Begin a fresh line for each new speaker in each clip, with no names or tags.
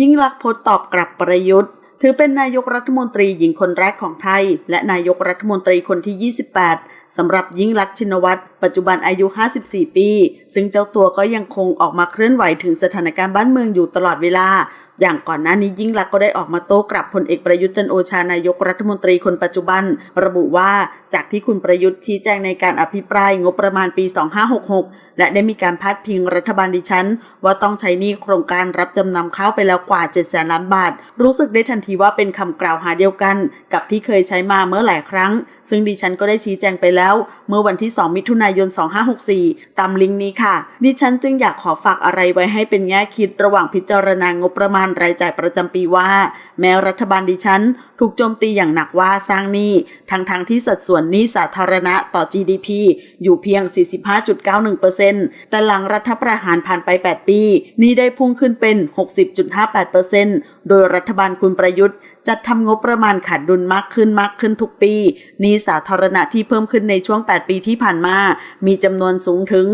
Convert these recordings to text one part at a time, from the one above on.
ยิ่งลักษณ์โพสต์ตอบกลับประยุทธ์ ถือเป็นนายกรัฐมนตรีหญิงคนแรกของไทย และนายกรัฐมนตรีคนที่ 28 สำหรับยิ่งลักษณ์ชินวัตรปัจจุบันอายุ 54 ปี ซึ่งเจ้าตัวก็ยังคงออกมาเคลื่อนไหวถึงสถานการณ์บ้านเมืองอยู่ตลอดเวลาอย่างก่อนหน้านี้ยิ่งลักษณ์ก็ได้ออกมาโต้กลับพลเอกประยุทธ์จันโอชานายกรัฐมนตรีคนปัจจุบัน ระบุว่าจากที่คุณประยุทธ์ชี้แจงในการอภิปรายงบประมาณปี 2566 และได้มีการพาดพิงรัฐบาลดิฉัน ว่าต้องใช้หนี้โครงการรับจำนำข้าวไปแล้วกว่า7แสนล้านบาท รู้สึกได้ทันทีว่าเป็นคำกล่าวหาเดียวกัน กับที่เคยใช้มาเมื่อหลายครั้ง ซึ่งดิฉันก็ได้ชี้แจงไปแล้ว เมื่อวันที่ 2 มิถุนายน 2564 ตามลิงก์นี้ค่ะ ดิฉันจึงอยากขอฝากอะไรไว้ให้เป็นแง่คิดระหว่างพิจารณางบประมาณรายจ่ายประจำปีว่า แม้รัฐบาลดิฉัน ถูกโจมตีอย่างหนักว่าสร้างหนี้ทั้งทางที่สัดส่วนหนี้สาธารณะต่อ GDP อยู่เพียง 45.91%แต่หลังรัฐประหารผ่านไป 8 ปีหนี้ได้พุ่งขึ้นเป็น 60.58%โดยรัฐบาลคุณประยุทธ์ จัดทำงบประมาณขาดดุลมากขึ้นมากขึ้นทุกปีนี้สาธารณะที่เพิ่มขึ้นในช่วง 8 ปีที่ผ่านมา มีจำนวนสูงถึง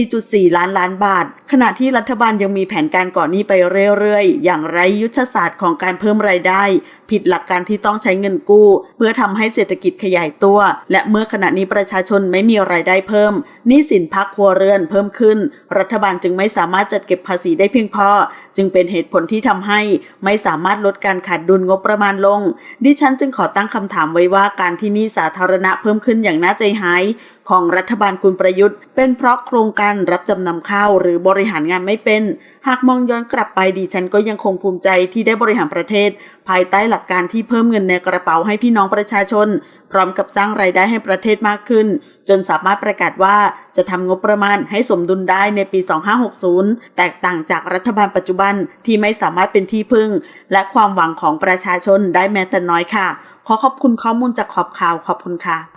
4.4 ล้านล้านบาท ขณะที่รัฐบาลยังมีแผนการก่อนหนี้ไปเรื่อยๆ อย่างไร้ยุทธศาสตร์ของการเพิ่มรายได้ ผิดหลักการที่ต้องใช้เงินกู้ เพื่อทำให้เศรษฐกิจขยายตัว และเมื่อขณะนี้ประชาชนไม่มีรายได้เพิ่มหนี้สินพักครัวเรือนเพิ่มขึ้น รัฐบาลจึงไม่สามารถจัดเก็บภาษีได้เพียงพอ จึงเป็นเหตุผลที่ทำให้ไม่สามารถลดการขาดดุลงบประมาณลง ดิฉันจึงขอตั้งคำถามไว้ว่าการที่หนี้สาธารณะเพิ่มขึ้นอย่างน่าใจหาย ของรัฐบาลคุณประยุทธ์ เป็นเพราะโครงการรับจำนำข้าวหรือบริหารงานไม่เป็น หากมองย้อนกลับไปดิฉันก็ยังคงภูมิใจที่ได้บริหารประเทศ ภายใต้หลักการที่เพิ่มเงินในกระเป๋าให้พี่น้องประชาชน พร้อมกับสร้างรายได้ให้ประเทศมากขึ้น จนสามารถประกาศว่าจะทำงบประมาณให้สมดุลได้ในปี 2560 แตกต่างจากรัฐบาลปัจจุบันที่ไม่สามารถเป็นที่พึ่ง และความหวังของประชาชนได้แม้แต่น้อยค่ะ ขอขอบคุณข้อมูลจากขอบข่าวขอบคุณค่ะ